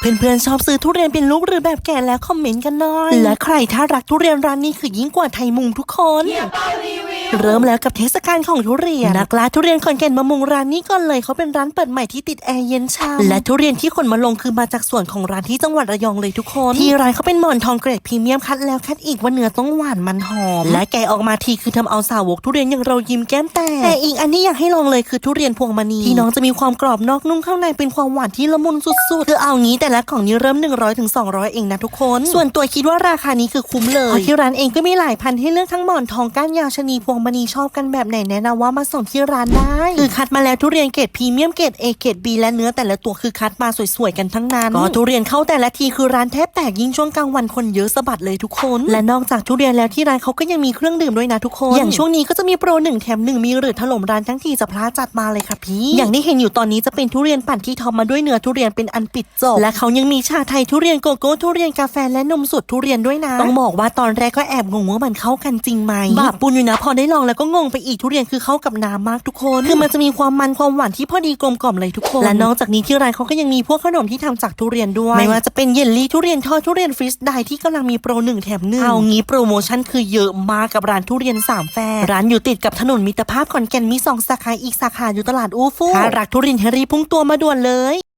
เพื่อนๆชอบซื้อทุเรียนเป็นลูกหรือแบบแก่แล้วคอมเมนต์กันหน่อย และใครถ้ารักทุเรียนร้านนี้คือยิ่งกว่าไทยมุงทุกคน เริ่มแล้วกับเทศกาลของทุเรียนนักล่าทุเรียนขอนแก่นมามุงร้านนี้ก่อนเลยเขาเป็นร้านเปิดใหม่ที่ติดแอร์เย็นชาและทุเรียนที่ขนมาลงคือมาจากสวนของร้านที่จังหวัดระยองเลยทุกคนที่ร้านเขาเป็นหมอนทองเกรดพรีเมียมคัดแล้วคัดอีกว่าเนื้อต้องหวานมันหอมและแกะออกมาทีคือทำเอาสาวกทุเรียนอย่างเรายิ้มแก้มแตกแต่อีกอันที่อยากให้ลองเลยคือทุเรียนพวงมณีที่น้องจะมีความกรอบนอกนุ่มข้างในเป็นความหวานที่ละมุนสุดๆคือเอางี้แต่ละกล่องนี้เริ่ม 100ถึง200 เองนะทุกคน ส่วนตัวคิดว่าราคานี้คือคุ้มเลยเพราะที่ร้านเองก็มีหลายพันให้เลือกทั้งหมอนทองก้านยาวชะนีพวงมณีชอบกันแบบไหนแนะนำว่ามาส่งที่ร้านได้ คือคัดมาแล้วทุเรียนเกรดพรีเมียมเกรด A เกรด B และเนื้อแต่ละตัวคือคัดมาสวยๆกันทั้งนั้นก็ทุเรียนเข้าแต่ละทีคือร้านแทบแตกยิ่งช่วงกลางวันคนเยอะสะบัดเลยทุกคน และนอกจากทุเรียนแล้วที่ร้านเขาก็ยังมีเครื่องดื่มด้วยนะทุกคน อย่างช่วงนี้ก็จะมีโปรหนึ่งแถมหนึ่งมีหรือถล่มร้านทั้งทีจะพลาดจัดมาเลยค่ะพี่ อย่างที่เห็นอยู่ตอนนี้จะเป็นทุเรียนปั่นที่ทอมมาด้วยเนื้อทุเรียนเป็นอันปิดจบและเขายังมีชาไทยทุเรียนโกโก้ทุเรียนกาแฟและนมสดทุเรียนด้วยนะต้องบอกว่าตอนแรกก็แอบงงว่ามันเข้ากันจริงไหมบาปปุนอยู่นะพอได้ลองแล้วก็งงไปอีกทุเรียนคือเข้ากับน้ำมากทุกคนคือมันจะมีความมันความหวานที่พอดีกลมกล่อมเลยทุกคนและนอกจากนี้ที่ร้านเขาก็ยังมีพวกขนมที่ทำจากทุเรียนด้วยไม่ว่าจะเป็นเยลลี่ทุเรียนทอดทุเรียนฟรีสไดที่กำลังมีโปรหนึ่งแถมหนึ่งเอางี้โปรโมชั่นคือเยอะมากกับร้านทุเรียนสามแฟร์ร้านอยู่ติดกับถนนมิตรภาพขอนแก่นมีสองสาขาอีกสาขาอยู่ตลาดอูฟูถ้ารักทุเรียนเฮรีพุ่งตัวมาด่วนเลย